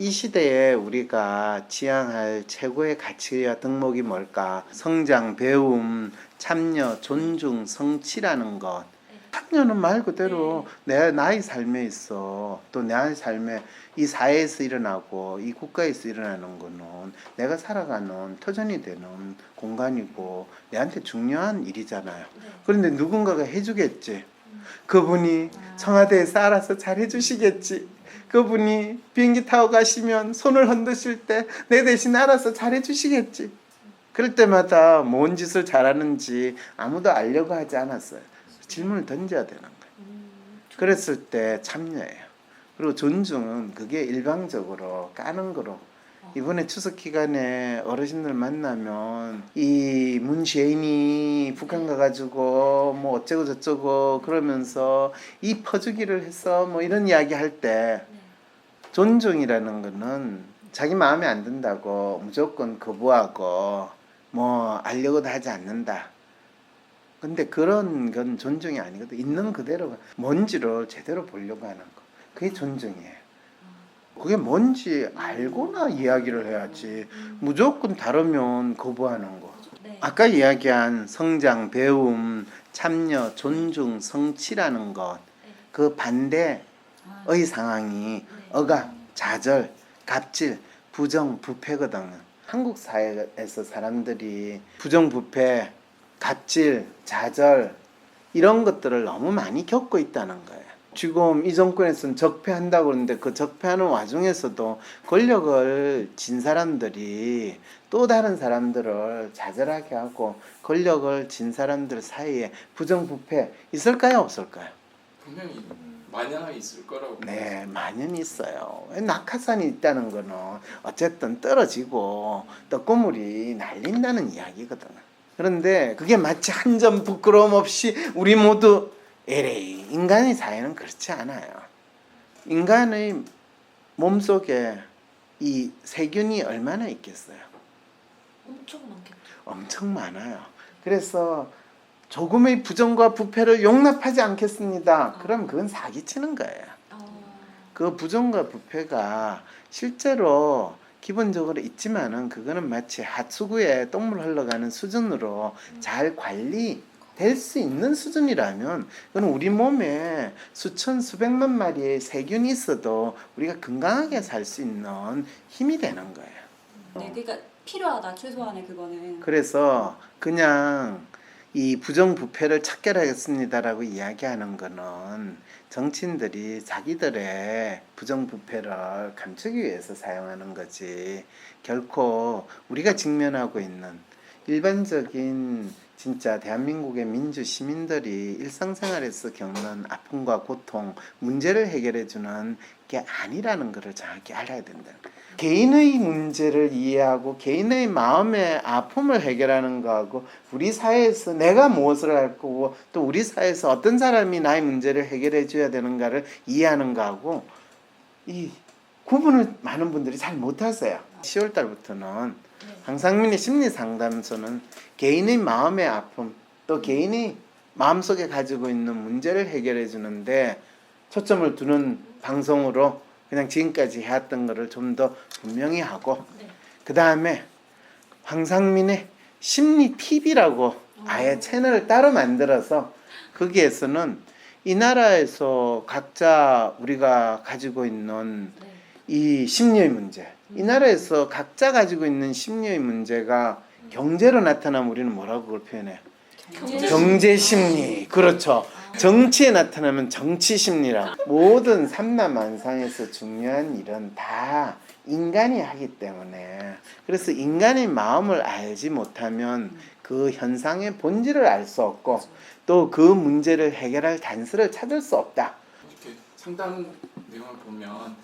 이 시대에 우리가 지향할 최고의 가치와 덕목이 뭘까? 성장, 배움, 참여, 존중, 성취라는 것. 참여는 말 그대로 내 나의 삶에 있어. 또 나의 삶에 이 사회에서 일어나고 이 국가에서 일어나는 거는 내가 살아가는 터전이 되는 공간이고 내한테 중요한 일이잖아요. 그런데 누군가가 해주겠지. 그분이 청와대에서 알아서 잘 해주시겠지. 그분이 비행기 타고 가시면 손을 흔드실 때 내 대신 알아서 잘 해 주시겠지. 그럴 때마다 뭔 짓을 잘하는지 아무도 알려고 하지 않았어요. 질문을 던져야 되는 거예요. 그랬을 때 참여해요. 그리고 존중은 그게 일방적으로 까는 거로 이번에 추석 기간에 어르신들 만나면 이 문재인이 북한 가가지고 뭐 어쩌고 저쩌고 그러면서 이 퍼주기를 해서 뭐 이런 이야기 할 때 존중이라는 거는 자기 마음에 안 든다고 무조건 거부하고 뭐 알려고도 하지 않는다. 근데 그런 건 존중이 아니거든. 있는 그대로 뭔지를 제대로 보려고 하는 거. 그게 존중이에요. 그게 뭔지 알고나 이야기를 해야지. 무조건 다르면 거부하는 거. 네. 아까 이야기한 성장, 배움, 참여, 존중, 성취라는 것. 그 반대 의 아, 상황이 억압, 좌절, 갑질, 부정, 부패거든요. 한국 사회에서 사람들이 부정, 부패, 갑질, 좌절 이런 것들을 너무 많이 겪고 있다는 거예요. 지금 이 정권에서는 적폐한다고 그러는데 그 적폐하는 와중에서도 권력을 진 사람들이 또 다른 사람들을 좌절하게 하고 권력을 진 사람들 사이에 부정부패 있을까요 없을까요? 분명히 만연하 있을 거라고. 네, 만연히 있어요. 낙하산이 있다는 거는 어쨌든 떨어지고 떡고물이 날린다는 이야기거든. 그런데 그게 마치 한 점 부끄러움 없이 우리 모두 에레이 인간의 사회는 그렇지 않아요. 인간의 몸 속에 이 세균이 얼마나 있겠어요? 엄청 많겠죠. 엄청 많아요. 그래서 조금의 부정과 부패를 용납하지 않겠습니다. 그럼 그건 사기치는 거예요. 어, 그 부정과 부패가 실제로 기본적으로 있지만은 그거는 마치 하수구에 똥물 흘러가는 수준으로 잘 관리 될 수 있는 수준이라면 그건 우리 몸에 수천 수백만 마리의 세균이 있어도 우리가 건강하게 살 수 있는 힘이 되는 거예요. 네, 그러니까 필요하다 최소한의 그거는. 그래서 그냥 이 부정부패를 척결하겠습니다라고 이야기하는 거는 정치인들이 자기들의 부정부패를 감추기 위해서 사용하는 거지. 결코 우리가 직면하고 있는 일반적인 진짜 대한민국의 민주 시민들이 일상생활에서 겪는 아픔과 고통, 문제를 해결해 주는 게 아니라는 것을 정확히 알아야 된다. 개인의 문제를 이해하고 개인의 마음의 아픔을 해결하는 거하고 우리 사회에서 내가 무엇을 할 거고 또 우리 사회에서 어떤 사람이 나의 문제를 해결해 줘야 되는가를 이해하는 거하고 이 구분을 많은 분들이 잘 못하세요. 10월 달부터는 황상민의 심리 상담소는 개인의 마음의 아픔 또 개인이 마음속에 가지고 있는 문제를 해결해 주는데 초점을 두는 방송으로 그냥 지금까지 해왔던 거를 좀더 분명히 하고 네. 그 다음에 황상민의 심리 TV라고 아예 채널을 따로 만들어서 거기에서는 이 나라에서 각자 우리가 가지고 있는 네. 이 심리의 문제, 이 나라에서 각자 가지고 있는 심리의 문제가 경제로 나타나면 우리는 뭐라고 그걸 표현해요? 경제 경제 심리. 그렇죠. 정치에 나타나면 정치 심리라. 모든 삼라만상에서 중요한 일은 다 인간이 하기 때문에 그래서 인간의 마음을 알지 못하면 그 현상의 본질을 알 수 없고 또 그 문제를 해결할 단서를 찾을 수 없다. 이렇게 상담 내용을 보면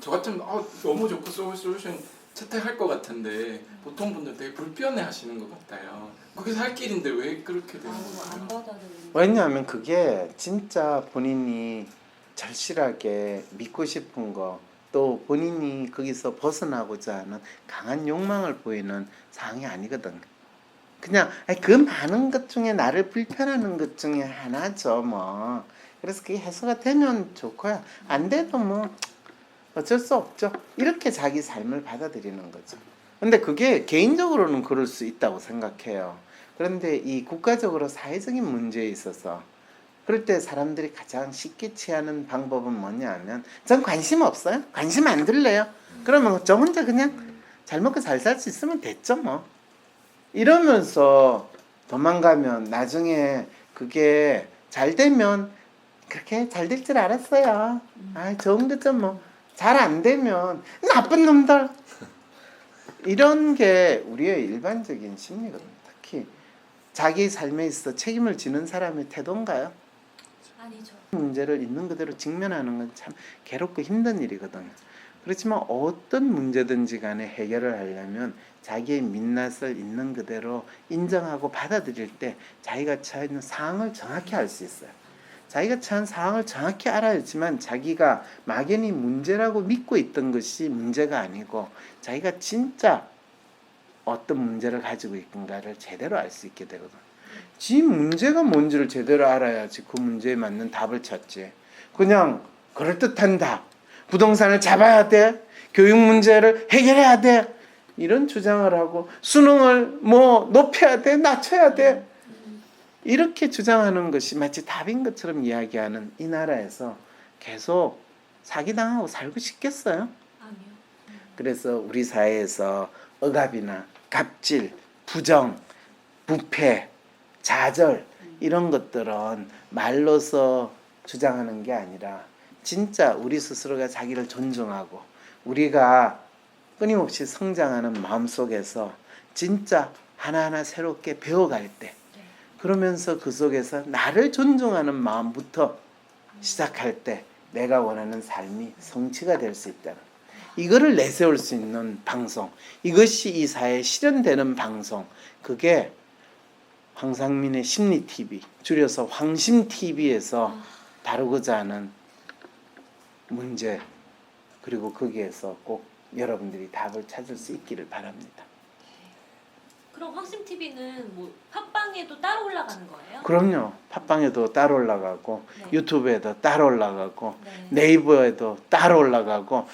저 같으면 아, 너무 좋고 솔루션 채택할 것 같은데 보통 분들 되게 불편해 하시는 것 같아요. 그게 살 길인데 왜 그렇게 되는 안 거예요? 받아들이는. 왜냐하면 그게 진짜 본인이 절실하게 믿고 싶은 거, 또 본인이 거기서 벗어나고자 하는 강한 욕망을 보이는 상황이 아니거든. 그냥 아니, 그 많은 것 중에 나를 불편하는 것 중에 하나죠, 뭐. 그래서 그게 해소가 되면 좋고요. 안 돼도 뭐 어쩔 수 없죠. 이렇게 자기 삶을 받아들이는 거죠. 근데 그게 개인적으로는 그럴 수 있다고 생각해요. 그런데 이 국가적으로 사회적인 문제에 있어서 그럴 때 사람들이 가장 쉽게 취하는 방법은 뭐냐면 전 관심 없어요. 관심 안 들래요. 그러면 저 혼자 그냥 잘 먹고 잘 살 수 있으면 됐죠 뭐. 이러면서 도망가면 나중에 그게 잘 되면 그렇게 잘 될 줄 알았어요. 아, 좋은 거죠 뭐. 잘 안 되면 나쁜 놈들. 이런 게 우리의 일반적인 심리거든요. 특히 자기 삶에 있어 책임을 지는 사람의 태도인가요? 아니죠. 문제를 있는 그대로 직면하는 건 참 괴롭고 힘든 일이거든요. 그렇지만 어떤 문제든지 간에 해결을 하려면 자기의 민낯을 있는 그대로 인정하고 받아들일 때 자기가 처해 있는 상황을 정확히 알 수 있어요. 자기가 처한 상황을 정확히 알아야지만 자기가 막연히 문제라고 믿고 있던 것이 문제가 아니고 자기가 진짜 어떤 문제를 가지고 있는가를 제대로 알 수 있게 되거든. 지 문제가 뭔지를 제대로 알아야지 그 문제에 맞는 답을 찾지. 그냥 그럴듯한 답. 부동산을 잡아야 돼. 교육 문제를 해결해야 돼. 이런 주장을 하고 수능을 뭐 높여야 돼, 낮춰야 돼. 이렇게 주장하는 것이 마치 답인 것처럼 이야기하는 이 나라에서 계속 사기당하고 살고 싶겠어요? 아니요. 그래서 우리 사회에서 억압이나 갑질, 부정, 부패, 좌절 이런 것들은 말로서 주장하는 게 아니라 진짜 우리 스스로가 자기를 존중하고 우리가 끊임없이 성장하는 마음 속에서 진짜 하나하나 새롭게 배워갈 때 네. 그러면서 그 속에서 나를 존중하는 마음부터 시작할 때 내가 원하는 삶이 성취가 될 수 있다는 이거를 내세울 수 있는 방송 이것이 이 사회에 실현되는 방송 그게 황상민의 심리 TV 줄여서 황심 TV에서 다루고자 하는 문제 그리고 거기에서 꼭 여러분들이 답을 찾을 수 있기를 바랍니다. 그럼 황심 TV는 뭐 팟빵에도 따로 올라가는 거예요? 그럼요. 팟빵에도 따로 올라가고 네. 유튜브에도 따로 올라가고 네. 네이버에도 따로 올라가고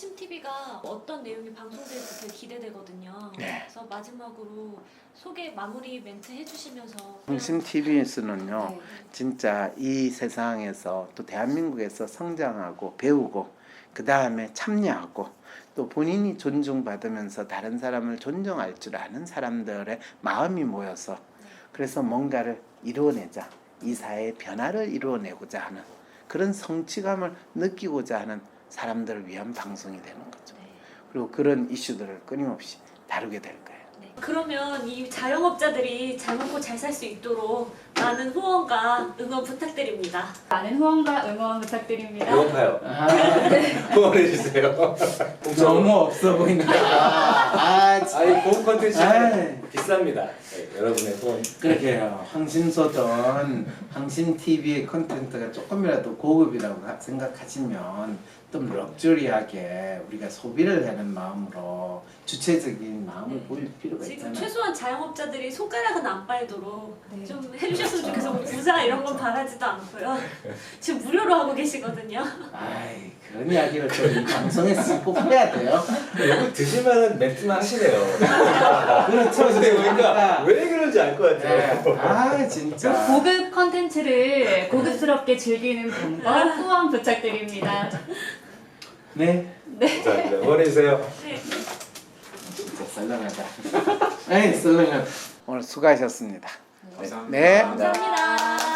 황심 TV가 어떤 내용이 방송될지 되게 기대되거든요. 네. 그래서 마지막으로 소개 마무리 멘트 해주시면서 황심 TV에서는요. 네. 진짜 이 세상에서 또 대한민국에서 성장하고 배우고 그 다음에 참여하고 또 본인이 존중받으면서 다른 사람을 존중할 줄 아는 사람들의 마음이 모여서 그래서 뭔가를 이루어내자 이 사회의 변화를 이루어내고자 하는 그런 성취감을 느끼고자 하는 사람들을 위한 방송이 되는 거죠. 네. 그리고 그런 이슈들을 끊임없이 다루게 될 거예요. 네. 그러면 이 자영업자들이 잘 먹고 잘 살 수 있도록 많은 후원과 응원 부탁드립니다. 많은 후원과 응원 부탁드립니다. 배고파요. 후원해 주세요. 너무 없어 보인다. 아, 아이 본 컨텐츠 아이. 비쌉니다. 네, 여러분의 후원. 그러게요. 황심소든 황심 TV의 컨텐츠가 조금이라도 고급이라고 하- 생각하시면 좀 럭셔리하게 우리가 소비를 하는 마음으로 주체적인 마음을 네. 보일 필요가 지금 있잖아요. 최소한 자영업자들이 손가락은 안 빨도록 네. 좀 해주셨으면 좋겠어. 뭐 부자 이런 건 바라지도 않고요. 지금 무료로 하고 계시거든요. 아이 그런 이야기를 좀이 방송에서 꼭 해야 돼요. 이거 드실만한 멘트만 하시네요. 그렇죠. 근데 보니까 그러니까. 왜 그런지 알것 네. 같아요. 아 진짜. 고급 컨텐츠를 고급스럽게 즐기는 방법 후원 부탁드립니다. 네. 감사합니다. 후원해 주세요. 네. 진짜 썰렁하다. 네, 썰렁하다. 오늘 수고하셨습니다. 감사합니다. 네. 감사합니다.